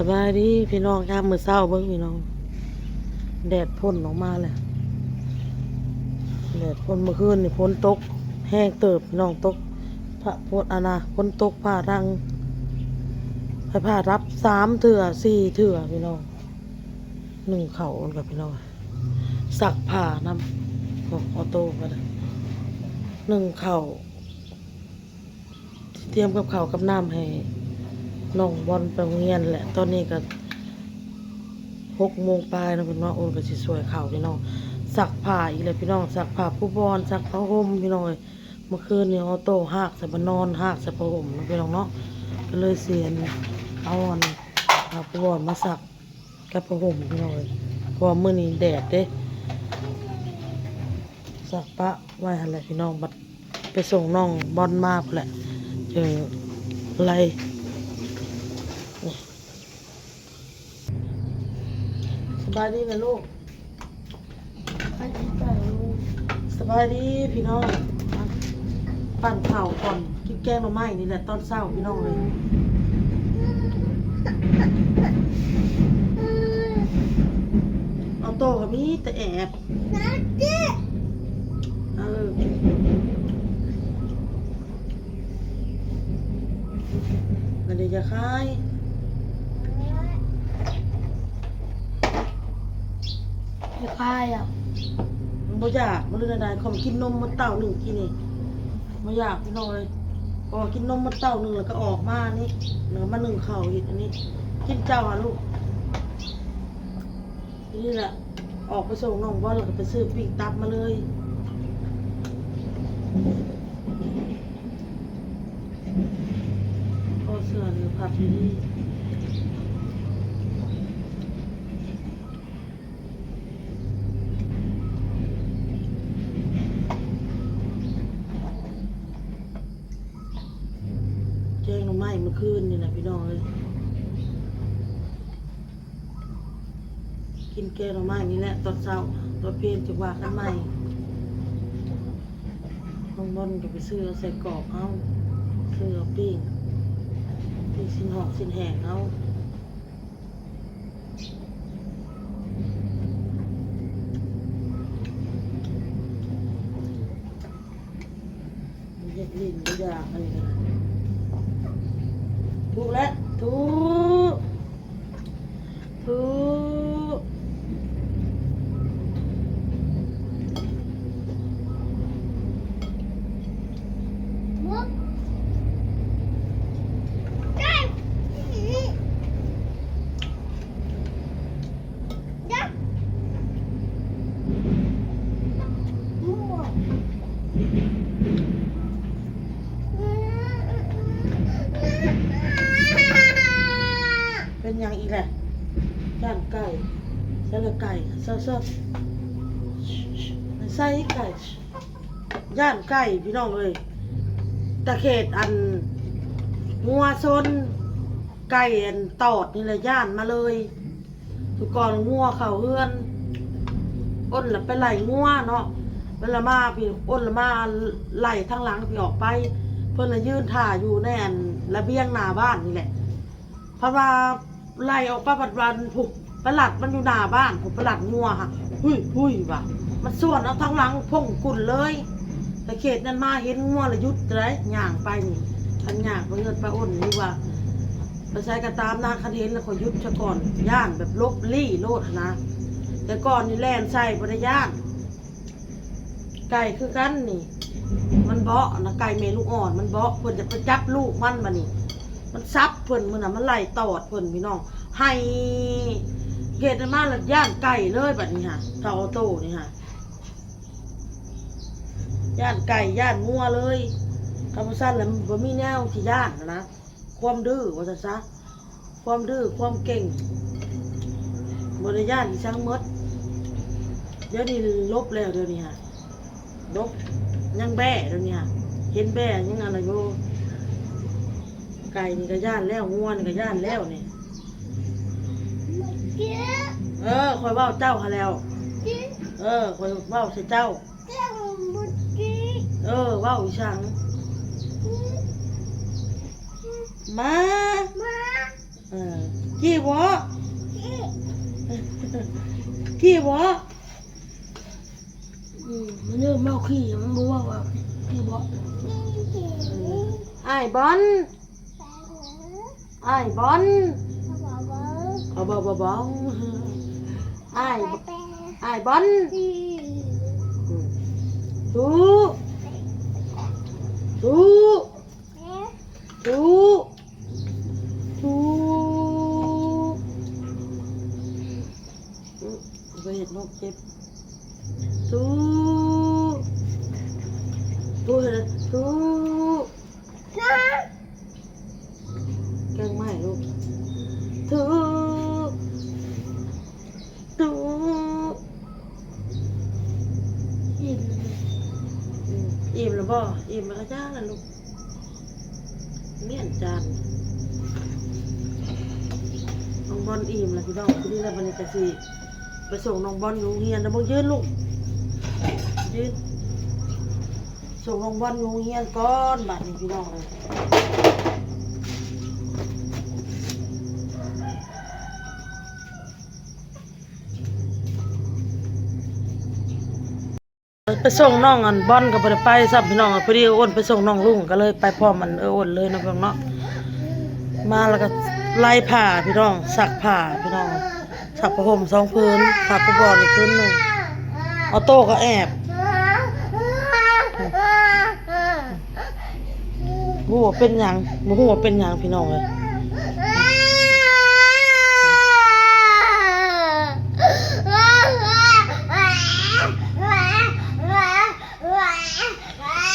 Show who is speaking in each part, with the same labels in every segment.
Speaker 1: สบายดีพี่น้องยามมือเช้าเบิ่งพี่น้อง แดดพ่นออกมาแล้วแดดพ่นเมื่อคืนนี่ฝนตก แห้งเติบพี่น้องตก พระพดอานาฝนตกผ่ารังไปผ่ารับสามเถื่อสี่เถื่อพี่น้องหนึ่งเข่ากับพี่น้องสักผ่านำบอกออโต้ก็ได้หนึ่งเข่าเตรียมกับเข่ากับน้ำให้ น้องบอลไปโรงเรียนแหละ ตอนนี้ก็หกโมงปลายนะพี่น้องโอนก็สิสวยข่าวพี่น้องซักผ้าอีกแล้วพี่น้องซักผ้าผู้บอลซักผ้าห่มพี่น้องเอ้ยเมื่อคืนนี่ออโต้หากใส่บนอนหากใส่ผ้าห่มพี่น้องเนาะก็เลยเสียนเอาอันผ้าผู้บอลมาซักกับผ้าห่มพี่น้องเอ้ยเพราะมื้อนี้แดดเด้ซักปะไว้หั่นแหละพี่น้องบัดไปส่งน้องบอลมาพุ่นแหละเจออะไร บายดีนะลูกสบายดีจ้ะลูกสบายดีพี่น้องอะปั่นข่าวก่อนกินแกงหน่อไม้นี่แหละตอนเช้าพี่น้องเลยเอาโตกับมีแต่แอบเออมันเดี๋ยวจะคาย
Speaker 2: ไม่คายอะ
Speaker 1: มันบ่อยากมันเลยได้เขากินนมมันเต้าหนึ่งกินนี่บ่อยากพี่น้องเลยพอกินนมมันเต้าหนึ่งแล้วก็ออกมานี่แล้วมาหนึ่งเข่าอีกอันนี้ กินเจ้าอะลูกนี่แหละออกไปส่งน้องบอลแล้วก็ไปซื้อปิ้งตับมาเลยพอเสื้อหรือผัดดีแจ้งหน่อไม้เมื่อคืนนี่นะพี่น้องเลย กิน แกงหน่อไม้นี่แหละตอนเช้าตอนเพลนจะว่ากันใหม่น้องบอลก็ไปซื้อเอาใส่กรอบเอาซื้อเอาปิ้งปิ้งสินหอกสินแหงเอาเย็ดลิ้นไม่อยากอะไรกันถูกแล้วถูกถูก
Speaker 2: มุกได้ยักมั่ว
Speaker 1: เป็นหยังอีกแหละ ย่างไก่ใส่ละไก่ซ่อเซ่อใส่ไก่ ย่างไก่พี่น้องเอ้ยตะเขตอันงัวซนไก่อันตอดนี่แหละย่านมาเลยทุกก่อนงัวเข่าเฮือนอ้นละไปไหลงัวเนาะเวลามาพี่อ้นละมาไหล่ทางหลังพี่ออกไป เพิ่นละยืนท่าอยู่ในอันระเบียงหน้าบ้านนี่แหละ เพราะว่า ไล่ออกไปปัดวันผูกประหลัดมันอยู่หน้าบ้านผมประหลัดงัวค่ะหุยหุยว่ะ มันส่วนเอาทางหลังพงกุ่นเลยแต่เขตนั้นมาเห็นงัวละยุดเลยย่างไปนี่ทันย่างไปเงินไปอ้นนี่ว่าไปใช้กระตามนาคันเห็นแล้วขอยุดซะก่อนย่านแบบลบลี่โลดนะ แต่ก่อนนี่แล่นใส่บริย่านไก่คือกันนี่ มันเบาะนะไก่เมลูกอ่อน มันเบาะเพิ่นจะไปจับลูกมันมานี่ มันซับเพิ่นมันน่ะมันไล่ตอดเพิ่นพี่น้องให้เกตมาล้วย่างไก่เลยแบบนี้ฮะเท่าออโต้นี่ฮะย่านไก่ย่านงัวเลยคำสั้นแล้วมันบ่มีแนวที่ย่านนะนะความดื้อว่าซะซะความดื้อความเก่งบ่ได้ย่านที่ช่างมดเดี๋ยวนี้ลบแล้วเดี๋ยวนี้ฮะลบยังแบ่เดี๋ยวนี้ฮะเห็นแบ่ยังอะไรอยู่ ไก่นี่ก็ย่านแล้วงัวนี่ก็ย่านแล้วนี่
Speaker 2: เกี้ย
Speaker 1: เออคอยเว้าเจ้าหาแล้ว
Speaker 2: เกี้ย
Speaker 1: เออคอยเว้าใส่เจ้า
Speaker 2: เกี้ยมุดกี้
Speaker 1: เออเว้าอีช่างมา
Speaker 2: มา
Speaker 1: เออกี่วะกี่วะ
Speaker 3: อืมมันเริ่มเมาขี้มันบอกว่าว่าขี้บอก
Speaker 1: ไอ้ายบอล ไอ้ายบอลเอาเบาเบาๆไอ้ายไอ้ายบอลดูดูดูดูไปเห็นนกเจ็บดูดูเห็นไอิ่
Speaker 3: ม
Speaker 1: แล้วก็จ้าล้วลูกเมี่ยนจานน้องบอลอิ่มแล้วพี่น้องที่นี่แล้ววันนี้ก็สิไปส่งน้องบอลอยู่โรงเรียนแล้วบ่ยืนลูกยืนส่งน้องบอลอยู่โรงเรียนก่อนบัดนี้พี่น้องเลย ส่งน้องอันบอนก็บ่ได้ไปซับพี่น้องพอดีอ้นไปส่งน้องลุงก็เลยไปพร้อมันเอออ้นเลยนะพี่น้องมาแล้วก็ไล่ผ้าพี่น้องซักผ้าพี่น้องซักผ้าห่มสองพื้นผ้าปูบอนอีกพื้นหนึ่งเอาโต้ก็แอบบ่ฮู้ว่าเป็นหยังบ่ฮู้ว่าเป็นหยังพี่น้องเลย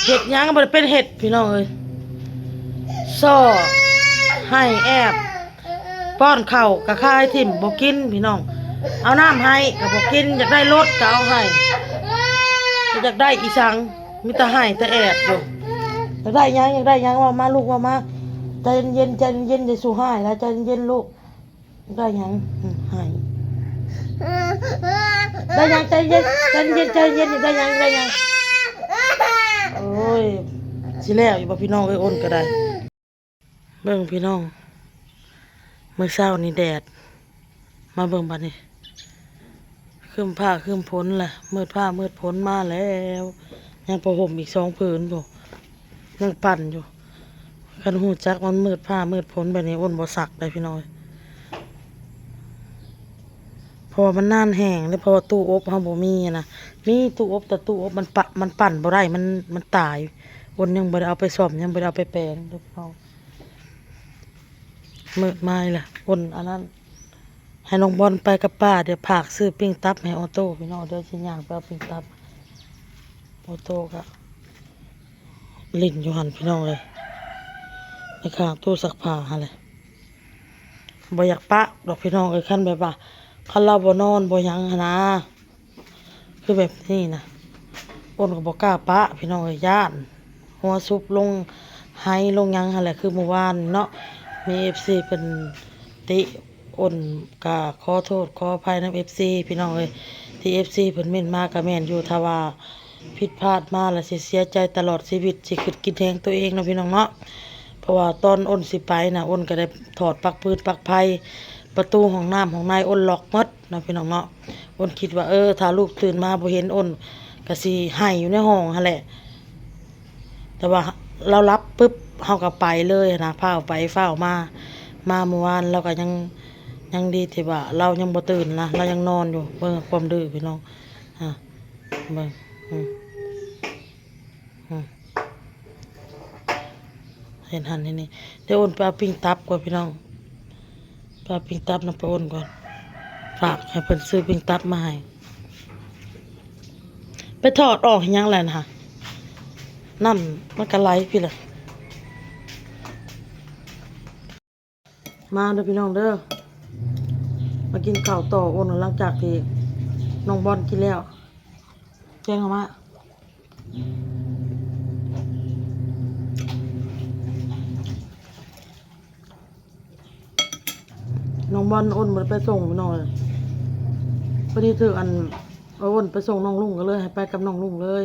Speaker 1: เห็ดหยังก็บเป็นเห็ดพี่น้องเอ้ยซ่อให้แอบป้อนเข้าวกะคายทิ่มบ่กินพี่น้อง เอาน้ำให้ก็บ่กินอยากได้รถก็เอาให้อยากได้อีสังมีแต่ให้แต่แอบอยู่อยากได้หยังอยากได้หยังว่ามาลูกว่ามาใจเย็นใจเย็นๆอย่าสู้ให้แล้วใจเย็นลูกได้ยังให้ได้ยังใจเย็นใจเย็นใจเย็นได้ยังได้ยัง โอ้ยสิแล้วอยู่บ่พี่น้องเอ้ยอ้นก็ได้ เบิ่งพี่น้องเมื่อเช้านี่แดด มาเบิ่งบัดนี้คืมผ้าคืมพ้นล่ะมืดผ้ามืดพ้นมาแล้ว ยังประห่มอีกสองผืนบ่ยังปั่นอยู่คันหูจักมันมืดผ้ามืดพ้นแบบนี้อ้นบ่สักได้พี่น้อย พราะว่ามันน่านแห้งแล้วเพราะว่าตู้อบเฮาบ่มีนะมีตู้อบแต่ตู้อบมันปะมันปั่นบ่ได้มันมันตายวนยังบ่ได้เอาไปซ่อมยังบ่ได้เอาไปแปลงเด้อพี่น้องมืดไม้ล่ะวนอันนั้นให้น้องบอลไปกับป้าเดี๋ยวผากซื้อปิ้งตับให้ออโต้พี่น้องเดี๋ยวสิย่างไปเอาปิ้งตับออโต้ก็ลิ้นอยู่หันพี่น้องเลยในข้างตู้ซักผ้าหั่นแหละบ่อยากปะดอกพี่น้องเอ้ยคันแบบว่า คันเราบ่นอนบ่ยังนะคือแบบนี้นะอ้นก็บอกกล้าปะพี่น้องเอ้ยย่านหัวซุบลงไฮลงยังอะไรคือเมื่อวานเนาะมีเอฟซีเป็นติอ้นก็ขอโทษขออภัยนำเอฟซีพี่น้องเอ้ยที่เอฟซีเพิ่นเม่นมากกับแม่นอยู่ถ้าว่าผิดพลาดมาแล้วสิเสียใจตลอดชีวิตสิคิดกินแทงตัวเองเนาะพี่น้องเนาะเพราะว่าตอนอ้นสิไปนะอ้นก็ได้ถอดปลักปืนปลักไฟ ประตูห้องน้ำของนายอ้นล็อกหมดนะพี่น้องเนาะอ้นคิดว่าเออถ้าลูกตื่นมาบ่เห็นอ้นก็สิให้อยู่ในห้องหั่นแหละ แต่ว่าเรารับปุ๊บเฮาก็ไปเลยนะพาเอาไปเฝ้ามา มาเมื่อวานเราก็ยังยังดีที่ว่า เรายังบ่ตื่นนะเรายังนอนอยู่เบิ่งความดื้อพี่น้องฮะเบิ่งอืมอืมเห็นหันนี่นี่เดี๋ยวอ้นไปเอาปิ้งตับก่อนพี่น้อง ปเอาปิงตับน้ำไปอ้นก่อน ฝากให้เพิ่นซื้อปิงตับมาให้ไปถอดออกยังแหละนะน้ำมันก็ไหลพี่ละมาเด้อพี่น้องเด้อ มากินข้าวต่อโอนหลังจากที่น้องบอลกินแล้วแจ้งออกมา น้องบอลอ้นมันไปส่งหน่อยพอดีเธออันอ้นไปส่งน้องลุงกันเลยให้ไปกับน้องลุงเลย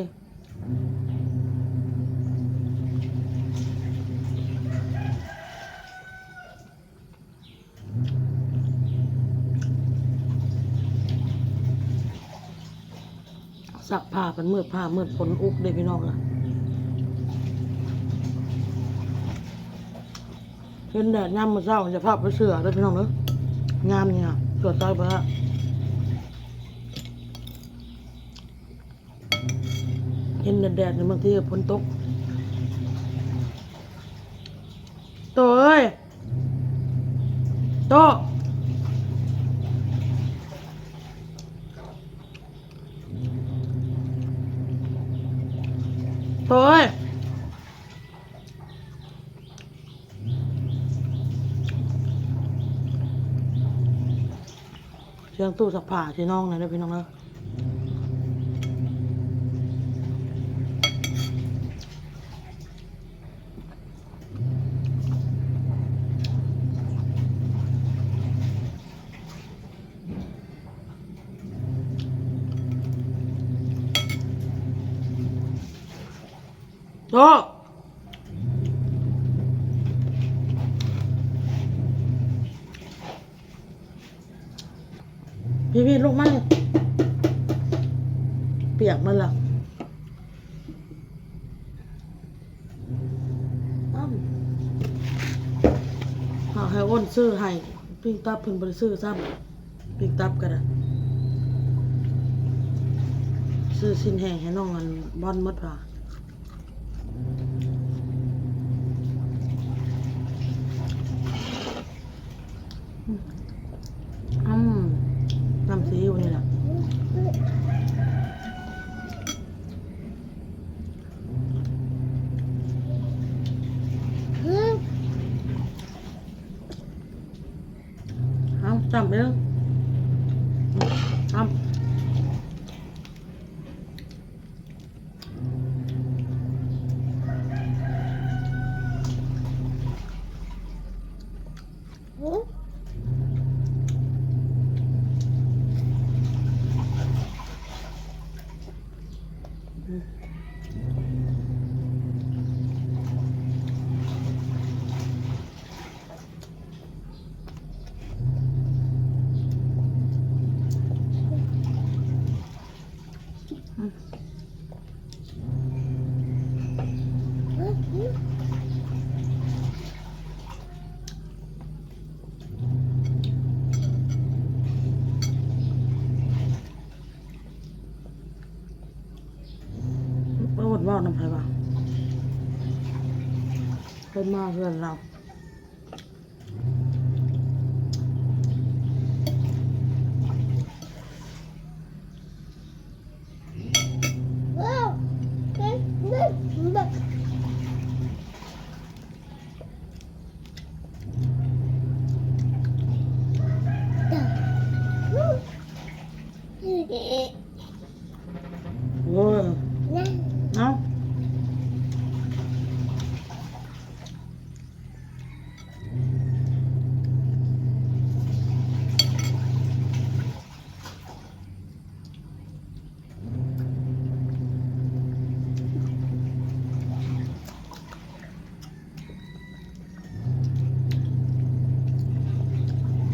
Speaker 1: สักผ้าเป็นเมื่อผ้าเมื่อผลอุกได้พี่น้องอะเห็นแดดย่ำมาเศร้าจะพาไปเสือได้พี่น้องเนอะ งามเนี่ยตรวจใจไปละเห็นแดดแดดๆเนี่ยบางทีก็ฝนตกโตเอ้ยโตโอ้เสียง ตู้สักผ้าที่น้องนะเด้อพี่น้องเนอะโต พี่พี่ลูกมาเลยเปียกมันละอ้ำหาให้อ้นซื้อให้ปิ้งตับเพิ่นบ่ได้ซื้อซ้ำปิ้งตับกันอะซื้อสินแห่งให้น้องอันบอนมดว่า อืมน้ำซีอิ๊วนี่แหละ
Speaker 2: อืม
Speaker 1: เอาจำไปเลยจำ
Speaker 2: อืม
Speaker 1: ว่าวันว่าวน้ำไผ่บ่า เพิ่นมาเพื่อนเรา
Speaker 2: ว้าวเอ๊ะเอ๊ะเอ๊ะอืมเอ๊ะ
Speaker 1: โอ้ย
Speaker 2: นั่น
Speaker 1: เอา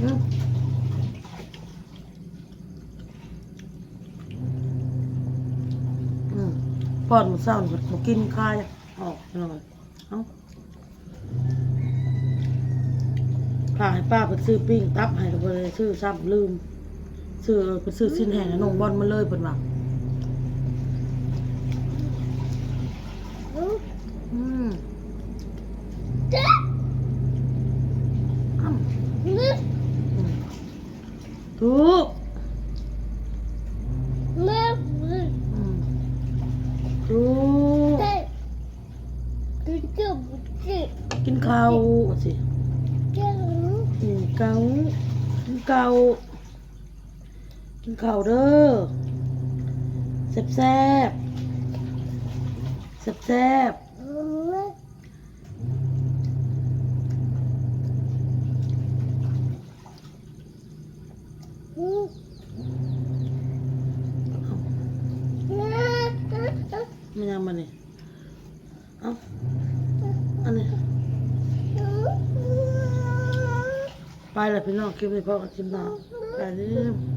Speaker 1: อืมอืม กอนหมูเศร้าหมูกินคายออกหน่อยเอาพาให้ป้าไปซื้อปิ้งตับให้เราไปซื้อซ้ำลืมซื้อไปซื้อสิ้นแห้งให้น้องบอลมาเลยเปิ่นว่า
Speaker 2: อืม
Speaker 1: อืม
Speaker 2: เจ๊ะ
Speaker 1: อ้ำ
Speaker 2: อืม
Speaker 1: อืมถูก
Speaker 2: แม่อืม
Speaker 1: อืมถูก
Speaker 2: เจ๊ะตุ๊ดตุ๊ดตุ๊ด
Speaker 1: กินข้าวสิ
Speaker 2: เจ๊ะอืม
Speaker 1: กินเกากินเกากิน ข้าวเด้อแซ่บแซ่บแซ่บแซ่บ
Speaker 2: มอืมอ่า
Speaker 1: ไม่ยังมาเนี่ยเอาอันนี้ไปแล้วพี่น้องคลิปนี้พอกันคลิปหน้าไปเรื่อย